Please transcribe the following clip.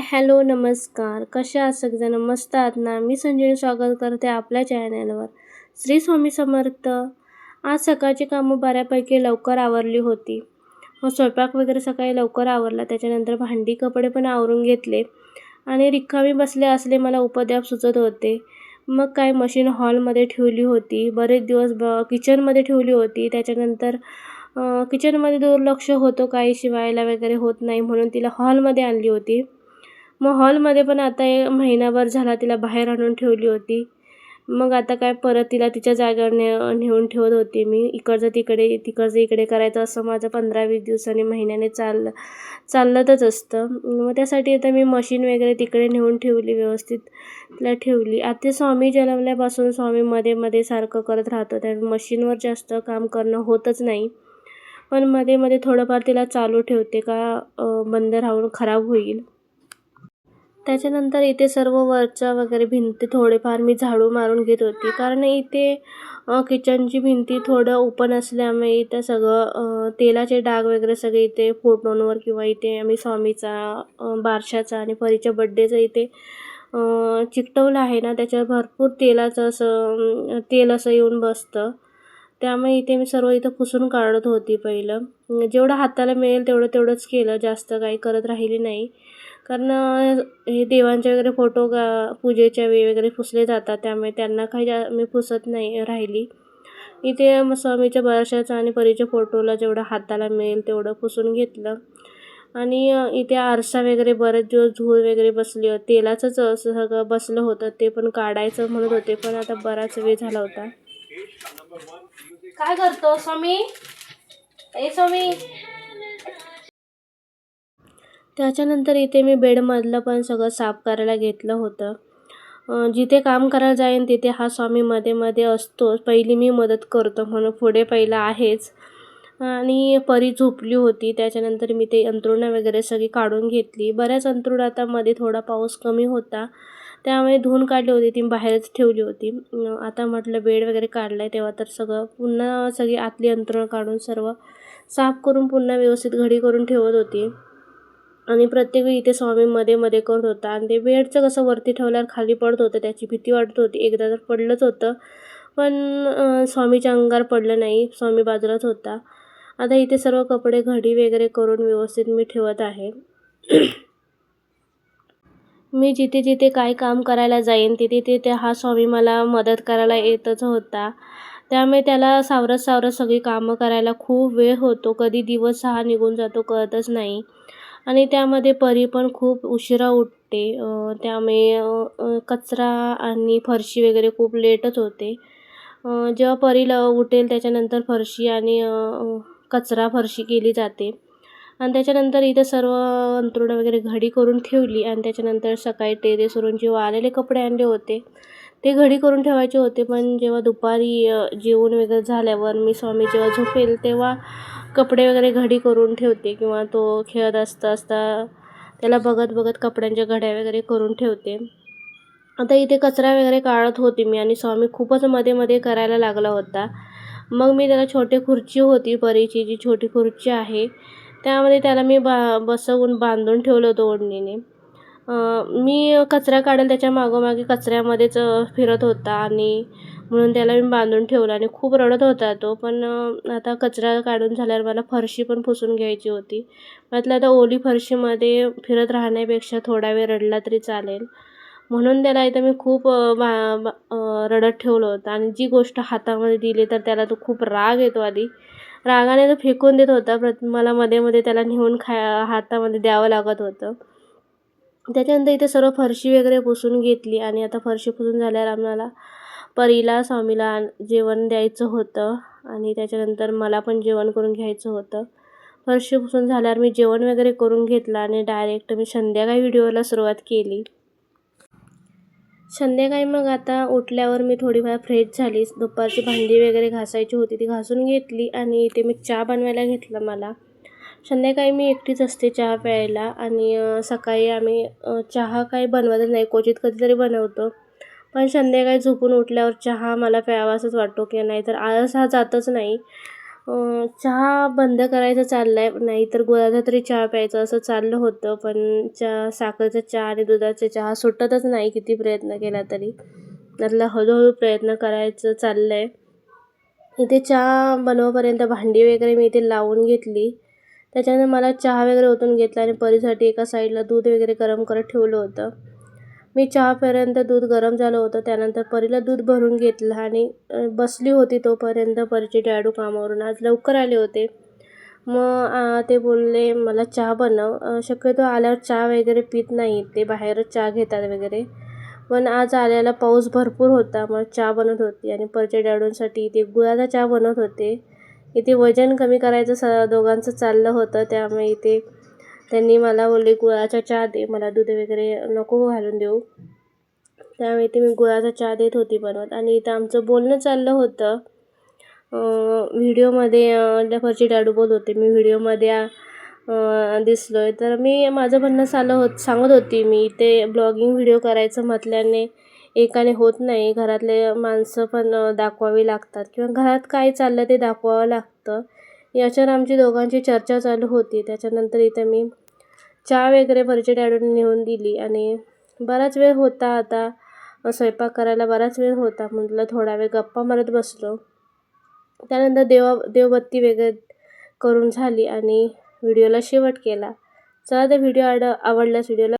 Hi hello नमस्कार. कशा आहात? सगळेजण मस्त आहात ना? मी संजीवनी स्वागत करते आपल्या चॅनलवर श्री स्वामी समर्थ. आज सकाळची कामं बऱ्यापैकी लवकर आवरली होती. मग स्वयंपाक वगैरे सकाळी लवकर आवरला. त्याच्यानंतर भांडी कपडे पण आवरून घेतले. आणि रिकामी बसले असले मला उपद्याप सुचत होते. मग काय मशीन हॉलमध्ये ठेवली होती. बरेच दिवस ब किचनमध्ये ठेवली होती. त्याच्यानंतर किचनमध्ये दुर्लक्ष होतो. काही शिवायला वगैरे होत नाही म्हणून तिला हॉलमध्ये आणली होती. मग हॉलमध्ये पण आता एक महिनाभर झाला तिला बाहेर आणून ठेवली होती. मग आता काय परत तिला तिच्या जागेवर ने नेऊन ठेवत होती मी. इकडचं तिकडे तिकडचं इकडे करायचं असं माझं पंधरा वीस दिवसांनी महिन्याने चाललं चालतच असतं. मग त्यासाठी आता मी मशीन वगैरे तिकडे नेऊन ठेवली व्यवस्थित तिला ठेवली. आता स्वामी जन्मल्यापासून स्वामी मध्ये मध्ये सारखं करत राहतो त्यामुळे मशीनवर जास्त काम करणं होतच नाही. पण मध्ये मध्ये थोडंफार तिला चालू ठेवते का बंद राहून खराब होईल. त्याच्यानंतर इथे सर्व वरच्या वगैरे भिंती थोडेफार मी झाडू मारून घेत होती. कारण इथे किचनची भिंती थोडं ओपन असल्यामुळे इथं सगळं तेलाचे डाग वगैरे सगळे इथे फोटोंवर किंवा इथे आम्ही स्वामीचा बारशाचा आणि परीच्या बड्डेचं इथे चिकटवलं आहे ना त्याच्यावर भरपूर तेलाचं असं तेल असं येऊन बसतं. त्यामुळे इथे मी सर्व इथं पुसून काढत होती पहिलं. जेवढं हाताला मिळेल तेवढं तेवढंच केलं जास्त काही करत राहिली नाही. कारण हे देवांचे वगैरे फोटो गा पूजेच्या वेळी वगैरे पुसले जातात त्यामुळे त्यांना काही जा मी पुसत नाही राहिली. इथे मग स्वामीच्या बऱ्याचशाचा आणि परीच्या फोटोला जेवढं हाताला मिळेल तेवढं पुसून घेतलं. आणि इथे आरसा वगैरे बरेच दिवस धूळ वगैरे बसली तेलाचंच असं सगळं बसलं होतं ते पण काढायचं म्हणत होते पण आता बराच वेळ झाला होता. काय करतो स्वामी? ए स्वामी. त्याच्यानंतर इथे मी बेडमधलं पण सगळं साफ करायला घेतलं होतं. जिथे काम करायला जाईन तिथे हा स्वामी मध्ये मध्ये असतोच पहिली मी मदत करतो म्हणून पुढे पहिला आहेच. आणि परी झोपली होती. त्याच्यानंतर मी ते अंथरुणं वगैरे सगळी काढून घेतली. बऱ्याच अंथरुण आता मध्ये थोडा पाऊस कमी होता. त्यामुळे धुवून काढली होती. ती बाहेरच ठेवली होती. आता म्हटलं बेड वगैरे काढलं आहे तेव्हा तर सगळं पुन्हा सगळी आतली अंथरुणं काढून सर्व साफ करून पुन्हा व्यवस्थित घडी करून ठेवत होती. आणि प्रत्येक वेळी इथे स्वामी मध्ये मध्ये करत होता. आणि ते बेडचं कसं वरती ठेवल्यावर खाली पडत होतं त्याची भीती वाटत होती. एकदा तर पडलंच होतं. पण स्वामीच्या अंगावर पडलं नाही. स्वामी बाजूलाच होता. आता इथे सर्व कपडे घडी वगैरे करून व्यवस्थित मी ठेवत आहे. मी जिथे जिथे काय काम करायला जाईन तिथे तिथे हा स्वामी मला मदत करायला येतच होता. त्यामुळे त्याला सावरत सावरत सगळी कामं करायला खूप वेळ होतो. कधी दिवस हा निघून जातो कळतच नाही. आणि त्यामध्ये परी पण खूप उशिरा उठते. त्यामुळे कचरा आणि फरशी वगैरे खूप लेटच होते. जेव्हा जेव्हा परीला उठेल त्याच्यानंतर फरशी आणि कचरा फरशी केली जाते. आणि त्याच्यानंतर इथं सर्व अंथरुणं वगैरे घडी करून ठेवली आणि त्याच्यानंतर सकाळी टेरेसवरून जेव्हा आलेले कपडे आणले होते ते घडी करून ठेवायचे होते पण जेव्हा दुपारी जेवण वगैरे झाल्यावर मी स्वामी जेव्हा झोपेल तेव्हा कपडे वगैरे घडी करून ठेवते किंवा तो खेळत असता असता त्याला बघत बघत कपड्यांच्या घड्या वगैरे करून ठेवते. आता इथे कचरा वगैरे काढत होती मी आणि स्वामी खूपच मध्ये मध्ये करायला लागला होता. मग मी त्याला छोटी खुर्ची होती परीची जी छोटी खुर्ची आहे त्यामध्ये त्याला मी बा बसवून बांधून ठेवलं होतं ओढणीने. मी कचरा काढेल त्याच्या मागोमागे कचऱ्यामध्येच फिरत होता आणि म्हणून त्याला मी बांधून ठेवलं आणि खूप रडत होता तो. पण आता कचरा काढून झाल्यावर मला फरशी पण पुसून घ्यायची होती. म्हटलं आता ओली फरशीमध्ये फिरत राहण्यापेक्षा थोडा वेळ रडला तरी चालेल. म्हणून त्याला इथं मी खूप बा बा- रडत ठेवलं होतं आणि जी गोष्ट हातामध्ये दिली तर त्याला तो खूप राग येतो आधी. रागाने तो फेकून देत होता प्रत मला मध्ये मध्ये त्याला नेऊन खा हातामध्ये द्यावं लागत होतं. त्याच्यानंतर इथे सर्व फरशी वगैरे पुसून घेतली आणि आता फरशी पुसून झाल्यावर आम्हाला परीला स्वामीला जेवण द्यायचं होतं आणि त्याच्यानंतर मला पण जेवण करून घ्यायचं होतं. फरशी पुसून झाल्यावर मी जेवण वगैरे करून घेतलं आणि डायरेक्ट मी संध्याकाळी व्हिडिओला सुरुवात केली. संध्याकाळी मग आता उठल्यावर मी थोडीफार फ्रेश झाली. दुपारची भांडी वगैरे घासायची होती ती घासून घेतली आणि इथे मी चहा बनवायला घेतला मला. संध्याकाळी मी एकटीच असते चहा प्यायला आणि सकाळी आम्ही चहा काही बनवतच नाही क्वचित कधीतरी बनवतो. पण संध्याकाळी झोपून उठल्यावर चहा मला प्यावासाच वाटतो की नाहीतर आळस हा जातच नाही. चहा बंद करायचं चाललं आहे नाहीतर गुळाचा तरी चहा प्यायचा असं चाललं होतं पण चहा साखरेचा चहा आणि दुधाचा चहा सुटतच नाही किती प्रयत्न केला तरी. त्यातला हळूहळू प्रयत्न करायचं चाललं आहे इथे चहा बनवपर्यंत भांडी वगैरे मी इथे लावून घेतली. त्याच्यानंतर मला चहा वगैरे ओतून घेतला आणि परीसाठी एका साईडला दूध वगैरे गरम करत ठेवलं होतं. मी चहापर्यंत दूध गरम झालं होतं. त्यानंतर परीला दूध भरून घेतलं आणि बसली होती तोपर्यंत परीचे डॅडू कामावरून. आज लवकर आले होते. मग ते बोलले मला चहा बनव. शक्यतो आल्यावर चहा वगैरे पित नाही. ते बाहेरच चहा घेतात वगैरे. पण आज आल्याला पाऊस भरपूर होता. मग चहा बनवत होती आणि परच्या डॅडूंसाठी ते गुळाचा चहा बनवत होते. इथे वजन कमी करायचं स दोघांचं चाललं होतं त्यामुळे इथे त्यांनी मला बोलले गुळाचा चहा दे मला दूध वगैरे नको घालून देऊ. त्यामुळे इथे मी गुळाचा चहा देत होती बनवत. आणि इथं आमचं बोलणं चाललं होतं. व्हिडिओमध्ये डफरची डॅडू बोलत होते. मी व्हिडिओमध्ये दिसलो आहे तर मी माझं म्हणणं चाललं होत सांगत होती मी इथे ब्लॉगिंग व्हिडिओ करायचं म्हटल्याने एकाने होत नाही. घरातले माणसं पण दाखवावी लागतात. किंवा घरात काय चाललं ते दाखवावं लागतं. याच्यावर आमची दोघांची चर्चा चालू होती. त्याच्यानंतर इथे मी चहा वगैरे भरचे डॅडून नेऊन दिली. आणि बराच वेळ होता आता. स्वयंपाक करायला बराच वेळ होता. म्हटलं थोडा वेळ गप्पा मारत बसलो. त्यानंतर देवा देवबत्ती वगैरे करून झाली आणि व्हिडिओला शेवट केला. चला तर व्हिडिओ आड आवडल्यास व्हिडिओला